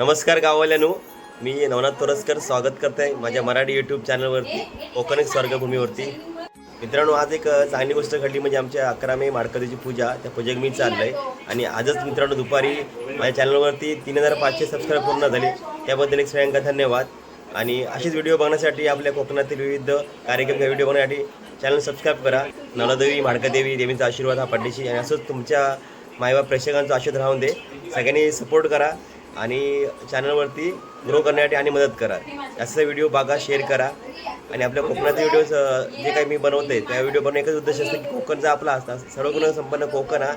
नमस्कार गाववाल्यानो. मी नवनाथ तोरसकर. स्वागत करत आहे माझ्या मराठी यूट्यूब चॅनलवरती कोकण स्वर्गभूमीवरती. मित्रांनो आज एक चांगली गोष्ट घडली. म्हणजे आमच्या अकरा मे माडकरीची पूजा त्या पूजेक मी चाललं आहे आणि आजच मित्रांनो दुपारी माझ्या चॅनलवरती तीन हजार पाचशे सबस्क्राईब पूर्ण झाले. त्याबद्दल एक सगळ्यांका धन्यवाद. आणि असेच व्हिडिओ बघण्यासाठी आपल्या कोकणातील विविध कार्यक्रम व्हिडिओ बघण्यासाठी चॅनल सबस्क्राईब करा. नळदेवी माडकादेवी देवींचा आशीर्वाद हा पाठीशी. आणि असंच तुमच्या मायबाप प्रेक्षकांचा आशीर्वाद राहून दे. सगळ्यांनी सपोर्ट करा. आणि चॅनलवरती ग्रो करण्यासाठी आणि मदत करा. जास्त व्हिडिओ बघा शेअर करा. आणि आपल्या कोकणाचे व्हिडिओज जे काही मी बनवते त्या व्हिडिओ बनवून एकच उद्देश असतं की कोकणचा आपला असता सर्वगुण संपन्न कोकण हा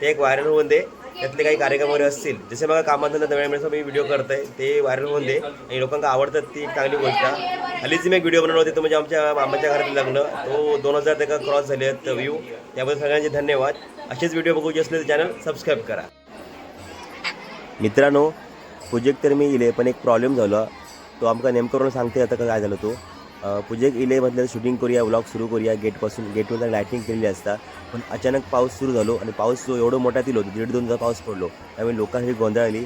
ते एक व्हायरल होऊन दे. त्यातले काही कार्यक्रम वगैरे असतील. जसे बघा कामात वेळ मिळतो मी व्हिडिओ करतोय ते व्हायरल होऊन दे. आणि लोकांना आवडतात ती एक चांगली गोष्ट. हल्लीच मी एक व्हिडिओ बनवला होते तो म्हणजे आमच्या मामाच्या घरात लग्न. तो दोन हजार त्याचा क्रॉस झाले आहेत व्ह्यू त्याबद्दल सगळ्यांचे धन्यवाद. असेच व्हिडिओ बघूचे असले तर चॅनल सबस्क्राईब करा. मित्रांनो पूजेक तर मी इले पण एक प्रॉब्लेम झाला. तो आमका नेमकं करून सांगते आता काय झालं तो? पूजेक इले म्हटलं शूटिंग करूया व्लॉग सुरू करूया गेटपासून गेटवर लायटिंग केलेली असता. पण अचानक पाऊस सुरू झालो आणि पाऊस जो एवढं मोठा दिलो दीड दोन हजार पाऊस पडलो. त्यामुळे लोकांसाठी गोंधळली.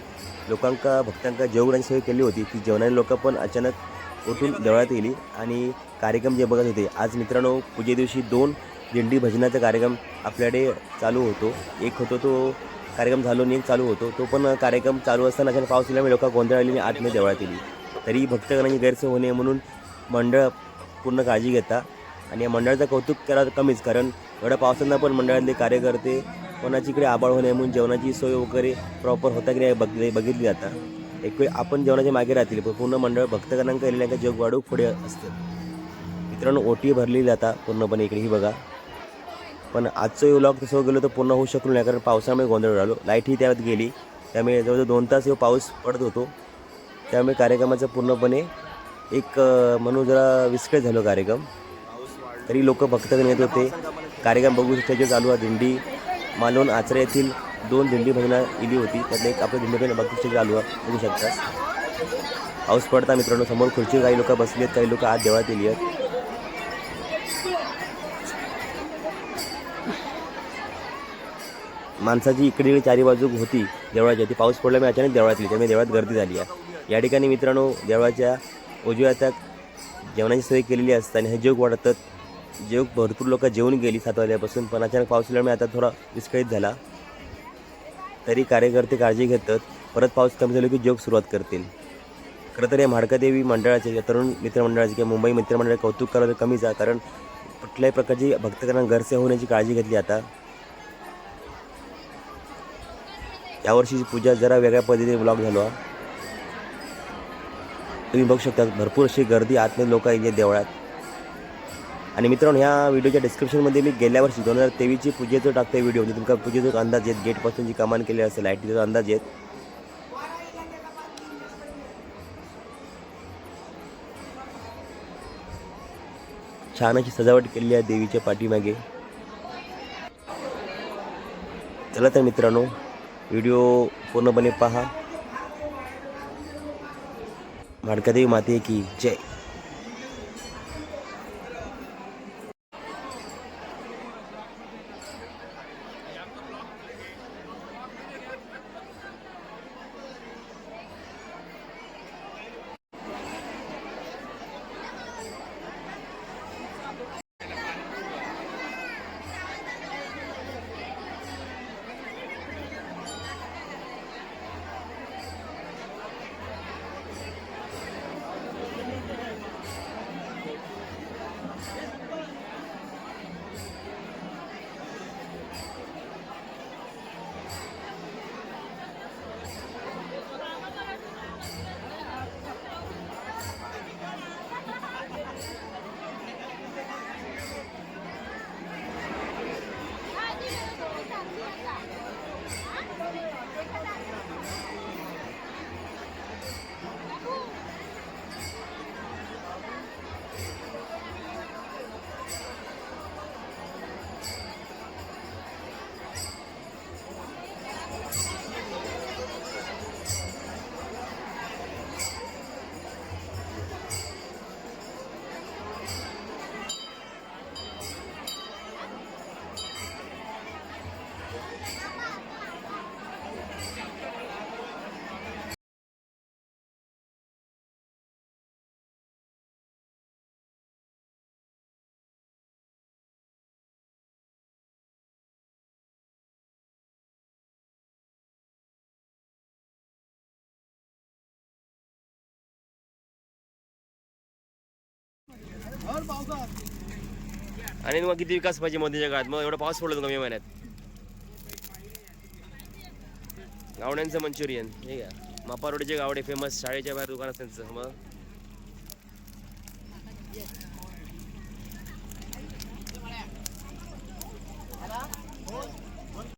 लोकांका भक्तांका जेवणाची सोय केली होती. ती जेवणारी लोकं पण अचानक उठून देवळात गेली. आणि कार्यक्रम जे बघत होते आज मित्रांनो पूजे दिवशी दोन दिंडी भजनाचा कार्यक्रम आपल्याकडे चालू होतो. एक होतो तो कार्यक्रम झालो आणि चालू होतो. तो पण कार्यक्रम चालू असताना अचानक पाऊस दिल्यामुळे लोक गोंधळली आणि आतमध्ये देवळात येली तरी भक्तगणांची गैरसोय होऊ नये म्हणून मंडळ पूर्ण काळजी घेता. आणि या मंडळाचं कौतुक करा कमीच कारण एवढ्या पावसांना पण मंडळातले कार्यकर्ते कोणाची इकडे आबाळ होऊ नये म्हणून जेवणाची सोय वगैरे प्रॉपर होता की नाही बघ बघितली जाता. एक वेळ आपण जेवणाच्या मागे राहतील पण पूर्ण मंडळ भक्तगणांक येलेल्या जग वाढू पुढे असतं. मित्रांनो ओटी भरलेली जाता पूर्णपणे इकडे ही बघा. पण आजचं व्लॉग तसं गेलो तर पूर्ण होऊ शकलो नाही कारण पावसामुळे गोंधळ झालो. लाईटही त्यात गेली. त्यामुळे जवळजवळ दोन तास हे पाऊस पडत होतो. त्यामुळे कार्यक्रमाचं पूर्णपणे एक म्हणून जरा विस्कळीत झालो कार्यक्रम. तरी लोक भक्तगण येत होते. कार्यक्रम बघू शकते चालू आहे दिंडी. मालवण आचरे येथील दोन दिंडी भजना इली होती. त्यातले एक आपल्या दिंडी भजन बघू चालू आहे. बघू शकता. पाऊस पडता मित्रांनो समोर खुर्ची काही लोक बसली आहेत काही लोक आत देवळात येली आहेत. माणसाची इकडे चारी बाजू होती देवळाची. ती पाऊस पडल्यामुळे अचानक देवळात त्यामुळे देवळात गर्दी झाली आहे. या ठिकाणी मित्रांनो देवळाच्या उजव्या हातात जेवणाची सोय केलेली असते आणि हे जेव वाढतात. जेव भरपूर लोक जेवून गेली सात वाजल्यापासून पण अचानक पाऊस आल्यामुळे आता थोडा विस्कळीत झाला. तरी कार्यकर्ते काळजी घेतात. परत पाऊस कमी झाला की जोग सुरुवात करतील. खरं तर या म्हाडकादेवी मंडळाचे या तरुण मित्रमंडळाचे किंवा मुंबई मित्रमंडळ कौतुक करायला कमीच आहे कारण कुठल्याही प्रकारची भक्तगणांना गरसे होण्याची काळजी घेतली आता. यावर्षीची पूजा जरा वेगळ्या पद्धतीने ब्लॉक झालो. तुम्ही बघू शकता भरपूर अशी गर्दी आतमध्ये लोक आहे देवळात. आणि मित्रांनो ह्या व्हिडिओच्या डिस्क्रिप्शनमध्ये मी गेल्या वर्षी दोन हजार तेवीसची पूजेचं टाकते व्हिडिओ म्हणजे तुमका पूजेचा अंदाज येत गेटपासून जी कमान केली असेल लाईटीचा अंदाज येत. छान अशी सजावट केलेली आहे देवीच्या पाठीमागे. चला तर मित्रांनो व्हिडिओ पूर्णपणे पहा. माडकादेवी माते की जय. आणि मग किती विकास पाहिजे मोदीच्या काळात? मग एवढा पाऊस पडलो कमी महिन्यात. गावड्यांचं मंचुरियन हे का मापा रोडचे गावडे फेमस शाळेच्या बाहेर दुकान असतात त्यांचं मग?